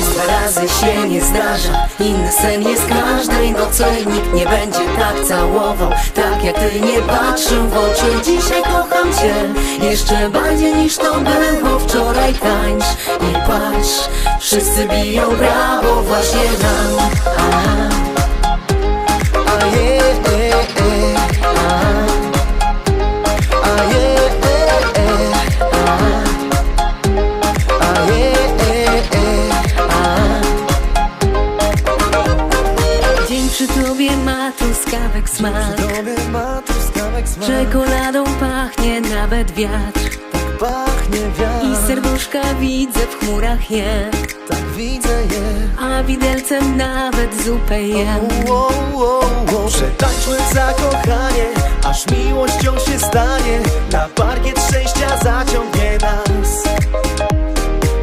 razy się nie zdarza. Inny sen jest każdej nocy. Nikt nie będzie tak całował. Tak jak ty nie patrzył w oczy. Dzisiaj kocham cię. Jeszcze bardziej niż to było wczoraj. Tańcz i patrz. Wszyscy biją brawo właśnie nam. Aha. Przy tobie ma truskawek smak. Tobie ma truskawek smak. Czekoladą pachnie nawet wiatr. Pachnie wiatr. I serduszka widzę w chmurach je. Tak widzę je. A widelcem nawet zupę wow, wow. Przetańczmy zakochanie Aż miłością się stanie. Na parkiet szczęścia zaciągnie nas.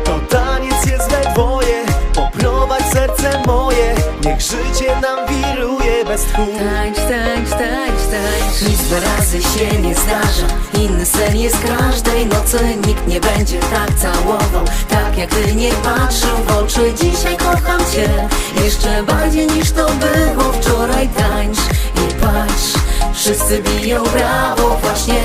To taniec jest we dwoje. Poprowadź serce moje Niech życie nam wiruje bez tchu. Tańcz, tańcz, tańcz, tańcz. Nic razy się nie zdarza. Inny sen jest każdej nocy. Nikt nie będzie tak całował. Tak jak ty nie patrzył w oczy. Dzisiaj kocham cię. Jeszcze bardziej niż to było. Wczoraj Tańcz i patrz. Wszyscy biją brawo właśnie